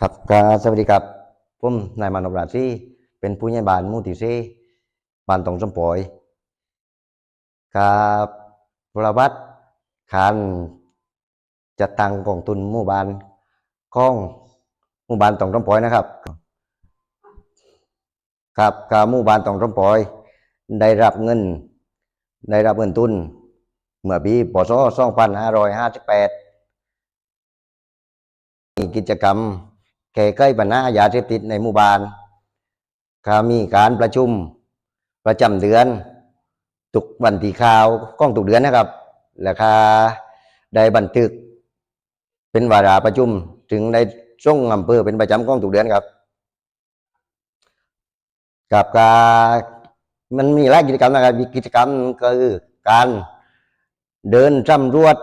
ครับก็สวัสดีครับผมนายมานพราชีเป็นผู้ใหญ่บ้านมู่ที่สี่บ้านตองสมปอยกับประวัติการจัดตั้งกองทุนหมู่บ้านของหมู่บ้านตองสมปอยนะครับ ครับกับหมู่บ้านตองสมปอย ได้รับเงิน ได้รับเงินทุน เมื่อปีพศ2558มีกิจกรรม แก้ไขปัญหายาเสพติดในหมู่บ้านก็มีการประชุมประจำเดือนทุกวันที่ข่าวกล้องทุกเดือนนะครับ แล้วก็ได้บันทึก เป็นวาระประชุมถึงได้ส่งอำเภอเป็นประจำกล้องทุกเดือนครับกับการมันมีหลายกิจกรรมนะครับกิจกรรมก็คือการเดินสำรวจ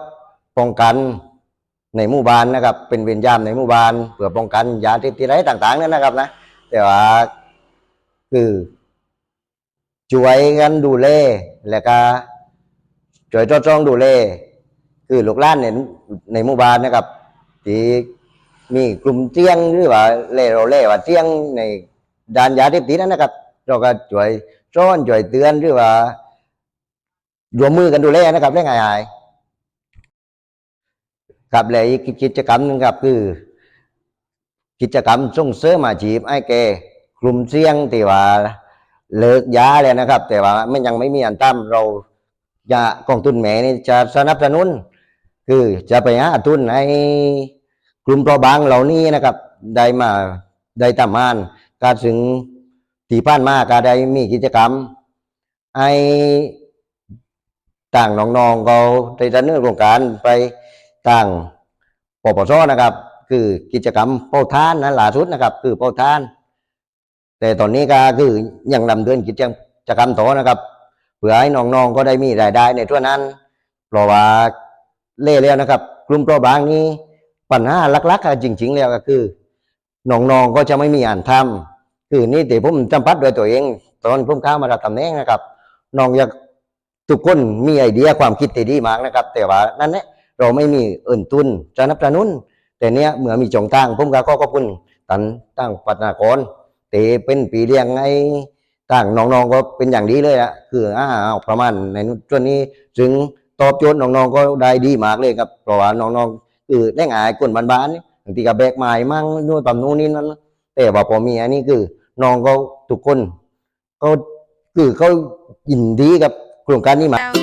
ป้องกัน ในหมู่บ้านนะครับ เป็นเวรยามในหมู่บ้านเพื่อป้องกันยาเสพติดอะไรต่างๆนั่นนะครับนะ แต่ว่าคือช่วยกันดูแลแล้วก็ช่วยทดลองดูแลคือลูกหลานในในหมู่บ้านนะครับที่มีกลุ่มเสี่ยงหรือว่าเล่เราเล่ว่าเสี่ยงในด้านยาเสพติดนั้นนะครับ เราก็ช่วยซ้อนช่วยเตือนหรือว่ารวมมือกันดูแลนะครับได้ง่ายๆ ครับและอีกกิจกรรมหนึงครับคือ กิจกรรมส่งเสริมอาชีพให้แก่กลุ่มเสี่ยงที่ว่าเลิกยาแล้วนะครับ แต่ว่ามันยังไม่มีอันตั้มเราจะกองทุนแหมนี่จะสนับสนุน คือจะไปหาทุนให้กลุ่มเปราะบางเหล่านี้นะครับ ได้มาได้ทำงานการถึงที่ผ่านมากก็ได้มีกิจกรรมให้ต่างน้องๆเขาได้ดำเนินโครงการไป ต่างปปสนะครับ คือกิจกรรมเป้าทานนะล่าสุดนะครับ คือเป้าทาน แต่ตอนนี้ก็คือยังดำเนินกิจกรรมต่อนะครับ เพื่อให้น้องๆก็ได้มีรายได้ในทั่วนั้นเพราะว่าเล่แล้วนะครับ กลุ่มเปราะบางนี้ปัญหาหลักๆอะจริง ๆ แล้วก็คือน้องๆก็จะไม่มีอ่านทำคือนี่แต่ผมจำพัดโดยตัวเอง ตอนผมเข้ามารับตำแหน่งนะครับน้องอยากทุกคนมีไอเดียความคิดที่ดีมากนะครับ แต่ว่านั่นแหละ เราไม่มีเอินทุนสนับสนุนแต่เนี้ยเมื่อมีจงตั้งผมก็ขอขอบคุณตันตั้งปัตนากรแต่เป็นปีเลี้ยงไอ้ตั้งน้องๆก็เป็นอย่างดีเลยอะคืออ้าวประมาณในช่วงนี้ถึงตอบโจทย์น้องๆก็ได้ดีมากเลยครับเพราะว่าน้องๆคือได้งายคนบ้านๆนี่บางทีก็แบกไม้มั่งนู่นปั๊มนู่นนี่นั่นแต่ว่าพอมีอันนี้คือน้องก็ทุกคนก็คือเขายินดีกับโครงการนี้มา